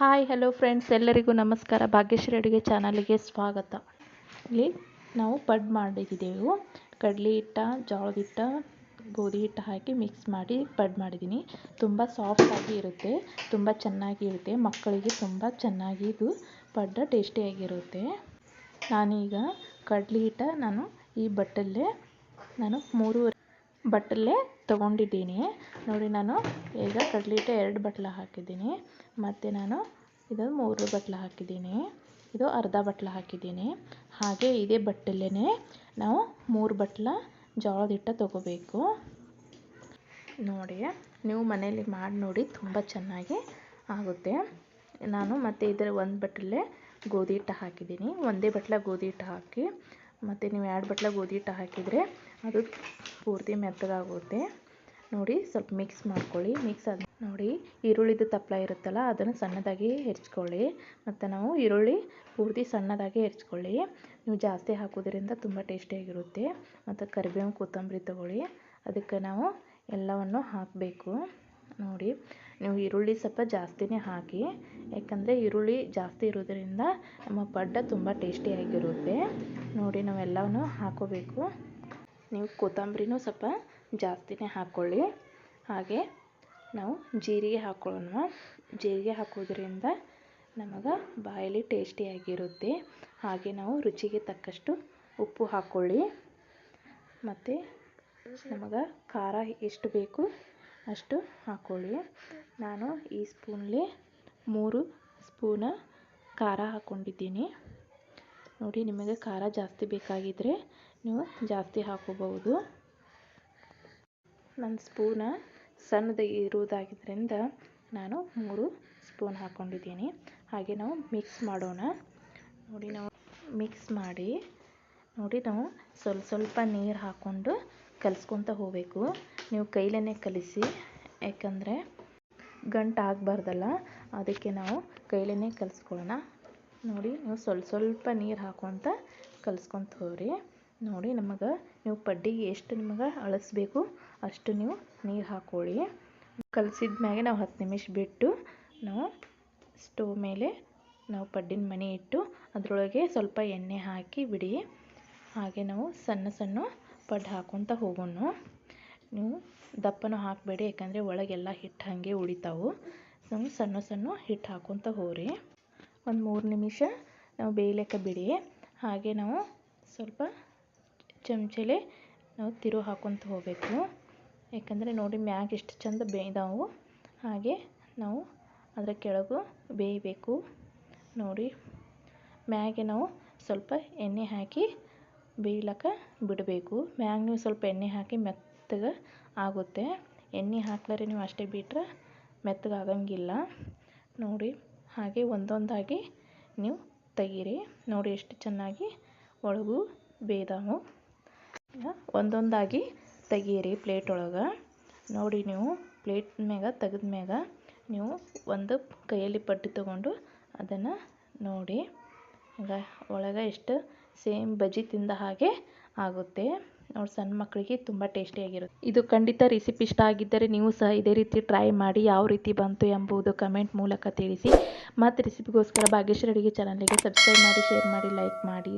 Hi hello friends ಎಲ್ಲರಿಗೂ ನಮಸ್ಕಾರ. ಭಾಗ್ಯಶ್ರೀ ಅಡುಗೆ ಚಾನಲಿಗೆ ಸ್ವಾಗತ. ಇಲ್ಲಿ ನಾವು ಪಡ್ ಮಾಡಿದ್ದೀವಿ ಕಡಲೆ ಹಿಟ್ಟ, ಜೋಳದ ಹಿಟ್ಟ, ಗೋಧಿ ಹಿಟ್ಟು ಹಾಕಿ ಮಿಕ್ಸ್ ಮಾಡಿ ಪಡ್ ಮಾಡಿದ್ದೀನಿ ತುಂಬ ಸಾಫ್ಟಾಗಿ ಇರುತ್ತೆ. ತುಂಬ ಚೆನ್ನಾಗಿ ಇರುತ್ತೆ. ಮಕ್ಕಳಿಗೆ ತುಂಬ ಚೆನ್ನಾಗಿ ಇದು ಪಡ್ಡ ಟೇಸ್ಟಿಯಾಗಿರುತ್ತೆ ನಾನೀಗ ಕಡಲೆ ಹಿಟ್ಟ ನಾನು ಈ ಬಟ್ಟಲ್ಲೇ ನಾನು ಮೂರು ಬಟ್ಟಲೇ ತೊಗೊಂಡಿದ್ದೀನಿ. ನೋಡಿ ನಾನು ಈಗ ಕಡಲೆ ಎರಡು ಬಟ್ಲು ಹಾಕಿದ್ದೀನಿ. ಮತ್ತು ನಾನು ಇದು ಮೂರು ಬಟ್ಲು ಹಾಕಿದ್ದೀನಿ. ಇದು ಅರ್ಧ ಬಟ್ಲು ಹಾಕಿದ್ದೀನಿ. ಹಾಗೆ ಇದೇ ಬಟ್ಟಲೇ ನಾವು ಮೂರು ಬಟ್ಲು ಜೋಳದ ಹಿಟ್ಟು ತೊಗೋಬೇಕು. ನೋಡಿ, ನೀವು ಮನೇಲಿ ಮಾಡಿ ನೋಡಿ ತುಂಬ ಚೆನ್ನಾಗಿ ಆಗುತ್ತೆ. ನಾನು ಮತ್ತು ಇದರ ಒಂದು ಬಟ್ಟಲೇ ಗೋಧಿ ಹಿಟ್ಟು ಹಾಕಿದ್ದೀನಿ. ಒಂದೇ ಬಟ್ಲ ಗೋಧಿ ಹಿಟ್ಟು ಹಾಕಿ ಮತ್ತು ನೀವು ಎರಡು ಬಟ್ಲ ಗೋಧಿ ಹಿಟ್ಟು ಹಾಕಿದರೆ ಅದು ಪೂರ್ತಿ ಮೆತ್ತಗಾಗುತ್ತೆ. ನೋಡಿ, ಸ್ವಲ್ಪ ಮಿಕ್ಸ್ ಮಾಡ್ಕೊಳ್ಳಿ. ಮಿಕ್ಸ್ ಆದ ನೋಡಿ, ಈರುಳ್ಳಿದು ತಪ್ಪಲ ಇರುತ್ತಲ್ಲ, ಅದನ್ನು ಸಣ್ಣದಾಗಿ ಹೆಚ್ಕೊಳ್ಳಿ. ಮತ್ತು ನಾವು ಈರುಳ್ಳಿ ಪೂರ್ತಿ ಸಣ್ಣದಾಗಿ ಹೆಚ್ಕೊಳ್ಳಿ. ನೀವು ಜಾಸ್ತಿ ಹಾಕೋದ್ರಿಂದ ತುಂಬ ಟೇಸ್ಟಿಯಾಗಿರುತ್ತೆ ಮತ್ತು ಕರಿಬೇವು ಕೊತ್ತಂಬರಿ ತಗೊಳ್ಳಿ. ಅದಕ್ಕೆ ನಾವು ಎಲ್ಲವನ್ನು ಹಾಕಬೇಕು. ನೋಡಿ, ನೀವು ಈರುಳ್ಳಿ ಸ್ವಲ್ಪ ಜಾಸ್ತಿನೇ ಹಾಕಿ, ಯಾಕಂದರೆ ಈರುಳ್ಳಿ ಜಾಸ್ತಿ ಇರೋದ್ರಿಂದ ನಮ್ಮ ಪಡ್ಡ ತುಂಬ ಟೇಸ್ಟಿಯಾಗಿರುತ್ತೆ ನೋಡಿ, ನಾವೆಲ್ಲವನ್ನು ಹಾಕೋಬೇಕು. ನೀವು ಕೊತ್ತಂಬರಿನೂ ಸ್ವಲ್ಪ ಜಾಸ್ತಿನೇ ಹಾಕ್ಕೊಳ್ಳಿ ಹಾಗೆ ನಾವು ಜೀರಿಗೆ ಹಾಕ್ಕೊಳ್ಳೋಣ ಜೀರಿಗೆ ಹಾಕೋದ್ರಿಂದ ನಮಗೆ ಬಾಯಲ್ಲಿ ಟೇಸ್ಟಿಯಾಗಿರುತ್ತೆ ಹಾಗೆ ನಾವು ರುಚಿಗೆ ತಕ್ಕಷ್ಟು ಉಪ್ಪು ಹಾಕ್ಕೊಳ್ಳಿ ಮತ್ತು ನಮಗೆ ಖಾರ ಎಷ್ಟು ಬೇಕು ಅಷ್ಟು ಹಾಕ್ಕೊಳ್ಳಿ ನಾನು ಈ ಸ್ಪೂನ್ಲಿ ಮೂರು ಸ್ಪೂನ ಖಾರ ಹಾಕ್ಕೊಂಡಿದ್ದೀನಿ ನೋಡಿ, ನಿಮಗೆ ಖಾರ ಜಾಸ್ತಿ ಬೇಕಾಗಿದ್ದರೆ ನೀವು ಜಾಸ್ತಿ ಹಾಕೋಬಹುದು ನನ್ನ ಸ್ಪೂನ ಸಣ್ಣದು ಇರುವುದಾಗಿದ್ದರಿಂದ ನಾನು ಮೂರು ಸ್ಪೂನ್ ಹಾಕ್ಕೊಂಡಿದ್ದೀನಿ ಹಾಗೆ ನಾವು ಮಿಕ್ಸ್ ಮಾಡೋಣ. ನೋಡಿ, ನಾವು ಮಿಕ್ಸ್ ಮಾಡಿ, ನೋಡಿ, ನಾವು ಸ್ವಲ್ಪ ಸ್ವಲ್ಪ ನೀರು ಹಾಕ್ಕೊಂಡು ಕಲಿಸ್ಕೊತ ಹೋಗಬೇಕು. ನೀವು ಕೈಲೇ ಕಲಿಸಿ. ಯಾಕಂದರೆ ಗಂಟು ಆಗಬಾರ್ದಲ್ಲ. ಅದಕ್ಕೆ ನಾವು ಕೈಲೇ ಕಲಿಸ್ಕೊಳ್ಳೋಣ. ನೋಡಿ, ನೀವು ಸ್ವಲ್ಪ ಸ್ವಲ್ಪ ನೀರು ಹಾಕ್ಕೊತ ಕಲಿಸ್ಕೊತ ಹೋಗ್ರಿ. ನೋಡಿ, ನಮಗೆ ನೀವು ಪಡ್ಡಿಗೆ ಎಷ್ಟು ನಿಮಗೆ ಅಳಿಸ್ಬೇಕು ಅಷ್ಟು ನೀವು ನೀರು ಹಾಕ್ಕೊಳ್ಳಿ ಕಲಸಿದ ಮ್ಯಾಗೆ ನಾವು ಹತ್ತು ನಿಮಿಷ ಬಿಟ್ಟು ನಾವು ಸ್ಟವ್ ಮೇಲೆ ನಾವು ಪಡ್ಡಿನ ಮಣಿ ಇಟ್ಟು ಅದರೊಳಗೆ ಸ್ವಲ್ಪ ಎಣ್ಣೆ ಹಾಕಿ ಬಿಡಿ. ಹಾಗೆ ನಾವು ಸಣ್ಣ ಸಣ್ಣ ಪಡ್ಡು ಹಾಕ್ಕೊತ ಹೋಗೋಣ ನೀವು ದಪ್ಪನೂ ಹಾಕಬೇಡಿ, ಯಾಕಂದರೆ ಒಳಗೆಲ್ಲ ಹಿಟ್ಟು ಹಾಗೆ ಉಳಿತಾವು. ನಾವು ಸಣ್ಣ ಸಣ್ಣ ಹಿಟ್ಟು ಹಾಕ್ಕೊತ ಹೋಗ್ರಿ. ಒಂದು ಮೂರು ನಿಮಿಷ ನಾವು ಬೇಯಲಿಕ್ಕೆ ಬಿಡಿ. ಹಾಗೆ ನಾವು ಸ್ವಲ್ಪ ಚಮಚಲೆ ನಾವು ತಿರು ಹಾಕ್ಕೊತ ಹೋಗಬೇಕು. ಯಾಕಂದರೆ ನೋಡಿ ಮ್ಯಾಗ ಎಷ್ಟು ಚಂದ ಬೇಯ್ದಾವು. ಹಾಗೆ ನಾವು ಅದರ ಕೆಳಗೂ ಬೇಯಬೇಕು. ನೋಡಿ ಮ್ಯಾಗೆ ನಾವು ಸ್ವಲ್ಪ ಎಣ್ಣೆ ಹಾಕಿ ಬೇಯ್ಲಕ್ಕ ಬಿಡಬೇಕು. ಮ್ಯಾಗ ನೀವು ಸ್ವಲ್ಪ ಎಣ್ಣೆ ಹಾಕಿ ಮೆತ್ತಗೆ ಆಗುತ್ತೆ. ಎಣ್ಣೆ ಹಾಕ್ಲಾರೆ ನೀವು ಅಷ್ಟೇ ಬಿಟ್ರೆ ಮೆತ್ತಗೆ ಆಗಂಗಿಲ್ಲ. ನೋಡಿ, ಹಾಗೆ ಒಂದೊಂದಾಗಿ ನೀವು ತೆಗೀರಿ. ನೋಡಿ ಎಷ್ಟು ಚೆನ್ನಾಗಿ ಒಳಗೂ ಬೇಯ್ದಾವು ಒಂದೊಂದಾಗಿ ತೆಗೀರಿ ಪ್ಲೇಟ್ ಒಳಗೆ. ನೋಡಿ ನೀವು ಪ್ಲೇಟ್ ಮ್ಯಾಗ ತೆಗೆದ ಮ್ಯಾಗ ನೀವು ಒಂದು ಕೈಯಲ್ಲಿ ಪಟ್ಟಿ ತೊಗೊಂಡು ಅದನ್ನು ನೋಡಿ. ಈಗ ಒಳಗೆ ಎಷ್ಟು ಸೇಮ್ ಬಜ್ಜಿ ತಿಂದ ಹಾಗೆ ಆಗುತ್ತೆ. ನೋಡಿ ಸಣ್ಣ ಮಕ್ಕಳಿಗೆ ತುಂಬ ಟೇಸ್ಟಿಯಾಗಿರುತ್ತೆ ಇದು ಖಂಡಿತ ರೆಸಿಪಿ ಇಷ್ಟ ಆಗಿದ್ದರೆ ನೀವು ಸಹ ಇದೇ ರೀತಿ ಟ್ರೈ ಮಾಡಿ ಯಾವ ರೀತಿ ಬಂತು ಎಂಬುದು ಕಮೆಂಟ್ ಮೂಲಕ ತಿಳಿಸಿ. ಮತ್ತು ರೆಸಿಪಿಗೋಸ್ಕರ ಭಾಗ್ಯಶ್ರೀ ಅಡುಗೆ ಚಾನಲ್ಗೆ ಸಬ್ಸ್ಕ್ರೈಬ್ ಮಾಡಿ ಶೇರ್ ಮಾಡಿ ಲೈಕ್ ಮಾಡಿ.